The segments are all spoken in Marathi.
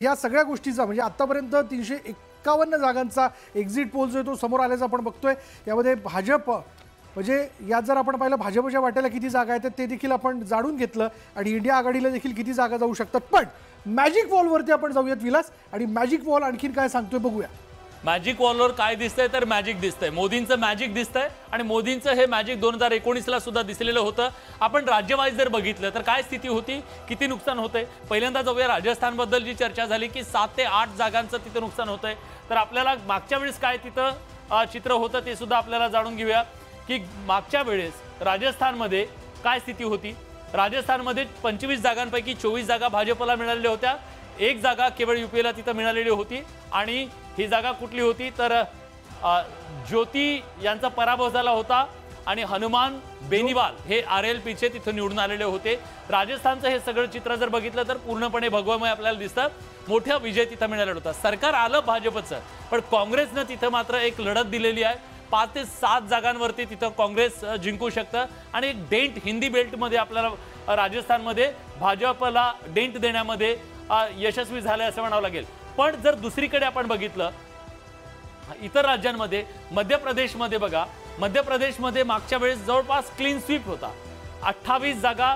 या सगळ्या गोष्टीचा म्हणजे आतापर्यंत तीनशे एक्कावन्न जागांचा एक्झिट पोल जो आहे तो समोर आल्याचा आपण बघतोय. यामध्ये भाजप म्हणजे यात जर आपण पाहिलं भाजपच्या वाट्याला किती जागा आहेत ते देखील आपण जाणून घेतलं आणि इंडिया आघाडीला देखील किती जागा जाऊ शकतात. पण मॅजिक वॉलवरती आपण जाऊयात विलास आणि मॅजिक वॉल आणखीन काय सांगतोय बघूया. मॅजिक वॉलवर काय दिसतंय तर मॅजिक दिसतंय. मोदींचं मॅजिक दिसतंय आणि मोदींचं हे मॅजिक दोन हजार एकोणीसला सुद्धा दिसलेलं होतं. आपण राज्यवाईज जर बघितलं तर काय स्थिती होती? किती नुकसान होतंय? पहिल्यांदा जाऊया राजस्थानबद्दल जी चर्चा झाली की सात ते आठ जागांचं तिथं नुकसान होतंय. तर आपल्याला मागच्या वेळेस काय तिथं चित्र होतं ते सुद्धा आपल्याला जाणून घेऊया. की मागच्या वेळेस राजस्थानमध्ये काय स्थिती होती? राजस्थानमध्ये पंचवीस जागांपैकी चोवीस जागा भाजपला मिळालेल्या होत्या. एक जागा केवळ युपीला तिथं मिळालेली होती. आणि ही जागा कुठली होती? तर ज्योती यांचा पराभव झाला होता आणि हनुमान बेनिवाल हे आर एल पीचे तिथं निवडून आलेले होते. राजस्थानचं हे सगळं चित्र जर बघितलं तर पूर्णपणे भगवामय आपल्याला दिसतं. मोठा विजय तिथं मिळालेला होता. सरकार आलं भाजपचं पण काँग्रेसनं तिथं मात्र एक लढत दिलेली आहे. पाच ते सात जागांवरती तिथं काँग्रेस जिंकू शकतं. आणि एक डेंट हिंदी बेल्टमध्ये आपल्याला राजस्थानमध्ये भाजपला डेंट देण्यामध्ये यशस्वी झालं असं म्हणावं लागेल. पण जर दुसरीकडे आपण बघितलं इतर राज्यांमध्ये मध्य प्रदेशमध्ये बघा मध्य प्रदेशमध्ये मागच्या वेळेस जवळपास क्लीन स्वीप होता. अठ्ठावीस जागा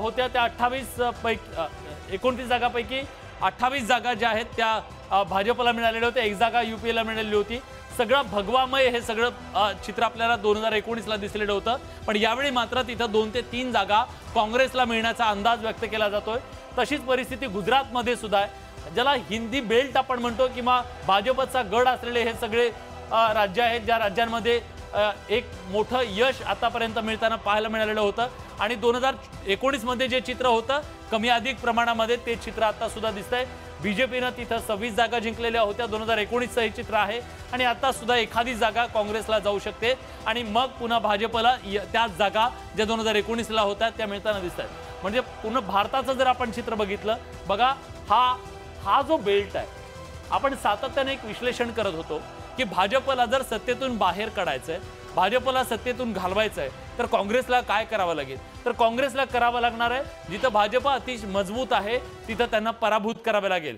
होत्या त्या अठ्ठावीस पैकी एकोणतीस जागापैकी अठ्ठावीस जागा ज्या आहेत त्या भाजपला मिळालेल्या होत्या. एक जागा युपीला मिळालेली होती. सगळं भगवामय हे सगळं चित्र आपल्याला दोन हजार एकोणीसला दिसलेलं होतं. पण यावेळी मात्र तिथं दोन ते तीन जागा काँग्रेसला मिळण्याचा अंदाज व्यक्त केला जातोय. तशीच परिस्थिती गुजरातमध्ये सुद्धा आहे. ज्याला हिंदी बेल्ट आपण म्हणतो किंवा भाजपचा गड असलेले हे सगळे राज्य आहेत ज्या राज्यांमध्ये एक मोठं यश आतापर्यंत मिळताना पाहायला मिळालेलं होतं. आणि दोन हजार एकोणीसमध्ये जे चित्र होतं कमी अधिक प्रमाणामध्ये ते चित्र आत्तासुद्धा दिसतंय. बी जे पीनं तिथं सव्वीस जागा जिंकलेल्या होत्या. दोन हजार एकोणीसचं हे चित्र आहे. आणि आत्तासुद्धा एखादी जागा काँग्रेसला जाऊ शकते. आणि मग पुन्हा भाजपला य- त्याच जागा ज्या दोन हजार एकोणीसला होत्या त्या मिळताना दिसत आहेत म्हणजे पूर्ण भारताचं जर आपण चित्र बघितलं बघा हा हा जो बेल्ट आहे आपण सातत्याने एक विश्लेषण करत होतो की भाजपला जर सत्तेतून बाहेर काढायचं आहे भाजपला सत्तेतून घालवायचं आहे तर काँग्रेसला काय करावं लागेल? तर काँग्रेसला करावं लागणार आहे जिथं भाजप अतिशय मजबूत आहे तिथं त्यांना पराभूत करावे लागेल.